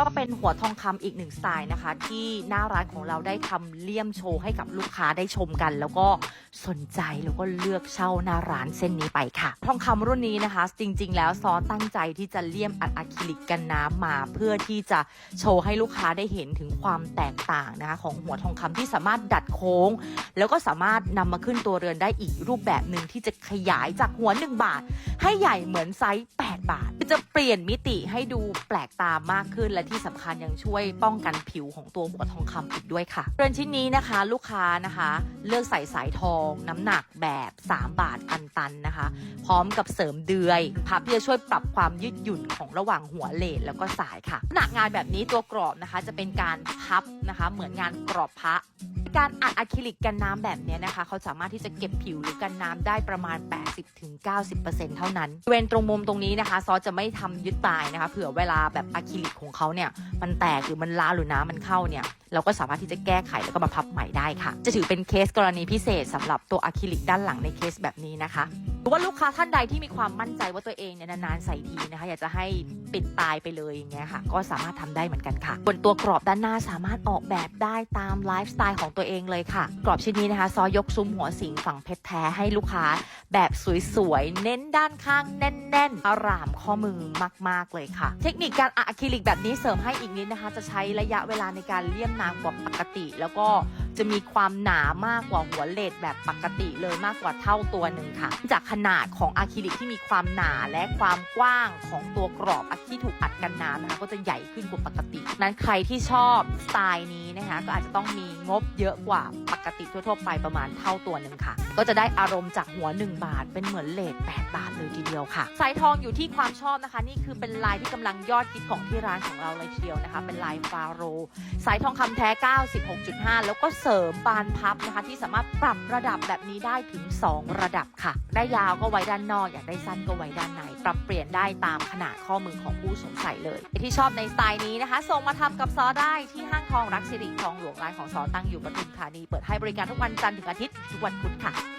ก็เป็นหัวทองคำอีกหนึ่งสไตล์นะคะ ที่หน้าร้านของเราได้ทำเลี่ยมโชว์ให้กับลูกค้าได้ชมกัน แล้วก็สนใจแล้วก็เลือกเช่าหน้าร้านเส้นนี้ไปค่ะ ทองคำรุ่นนี้นะคะ จริง ๆ แล้วซอตั้งใจที่จะเลี่ยมอัดอะคริลิกกันน้ำมา เพื่อที่จะโชว์ให้ลูกค้าได้เห็นถึงความแตกต่างนะคะของหัวทองคำที่สามารถดัดโค้ง แล้วก็สามารถนำมาขึ้นตัวเรือนได้อีกรูปแบบหนึ่งที่จะขยายจากหัว 1 บาท ให้ใหญ่เหมือนไซส์8บาท จะเปลี่ยนมิติให้ดูแปลกตามากขึ้นและที่สำคัญยังช่วยป้องกันผิวของตัวหัวทองคำอีกด้วยค่ะเรือนชิ้นนี้นะคะ ลูกค้านะคะ เลือกใส่สายทอง น้ำหนักแบบ 3 บาทอันตันนะคะ พร้อมกับเสริมเดือยพับที่จะช่วยปรับความยืดหยุ่นของระหว่างหัวเลนแล้วก็สายค่ะหนักงานแบบนี้ตัวกรอบนะคะ จะเป็นการพับนะคะ เหมือนงานกรอบพระ การอัดอะคริลิกกันน้ำแบบนี้นะคะ เขาสามารถที่จะเก็บผิวหรือกันน้ำได้ประมาณ 80-90%เท่านั้นเวนตรงมุมตรงนี้นะคะ ซอสจะไม่ทำยึดตายนะคะ เผื่อเวลาแบบอะคริลิกของเขาเนี่ยมันแตกหรือมันล้าหรือน้ำมันเข้าเนี่ยเราก็สามารถที่จะแก้ไขแล้วก็มาพับใหม่ได้ค่ะ จะถือเป็นเคสกรณีพิเศษสำหรับตัวอะคริลิกด้านหลังในเคสแบบนี้นะคะหรือว่าลูกค้าท่านใดที่มีความมั่นใจว่าตัวเองเนี่ยนานๆใส่ทีนะคะ อยากจะให้ปิดตายไปเลยอย่างเงี้ยค่ะ ก็สามารถทำได้เหมือนกันค่ะบนตัวกรอบด้านหน้าสามารถออกแบบได้ตามไลฟ์สไตล์ของตัวเองเลยค่ะ กรอบชิ้นนี้นะคะ ซอยกซุ้มหัวสิงฝั่งเพชรแท้ให้ลูกค้า แบบสวยๆ เน้นด้านข้างแน่นๆอารามข้อมือมากๆเลยค่ะ เทคนิคการอะคริลิกแบบนี้เสริมให้อีกนิดนะคะ จะใช้ระยะเวลาในการเลี่ยมนานกว่าปกติ แล้วก็ จะมีความหนามากกว่าหัวเลดแบบปกติเลยมากกว่าเท่าตัวหนึ่งค่ะ จากขนาดของอะคริลิกที่มีความหนาและความกว้างของตัวกรอบอที่ถูกอัดกันน้ำนะคะก็จะใหญ่ขึ้นกว่าปกติ นั้นใครที่ชอบสไตล์นี้นะคะก็อาจจะต้องมีงบเยอะกว่าปกติทั่วๆไปประมาณเท่าตัวหนึ่งค่ะ ก็จะได้อารมณ์จากหัว 1 บาท เป็นเหมือนเลท8บาทเลยทีเดียวค่ะ สายทองอยู่ที่ความชอบนะคะ นี่คือเป็นลายที่กำลังยอดฮิตของที่ร้านของเราเลยทีเดียวนะคะ เป็นลายฟาโร สายทองคำแท้ 96.5 แล้วก็เสริมบานพับนะคะ ที่สามารถปรับระดับแบบนี้ได้ถึง 2 ระดับค่ะ ได้ยาวก็ไว้ด้านนอก อยากได้สั้นก็ไว้ด้านใน ปรับเปลี่ยนได้ตามขนาดข้อมือของผู้สวมใส่เลยใครที่ชอบในสไตล์นี้นะคะส่งมาทำกับซอได้ที่ห้างทองรักสิริทองหลวงร้านของซอตั้งอยู่ปทุมธานีเปิดให้บริการทุกวันจันทร์ถึงอาทิตย์ทุกวันพุธค่ะ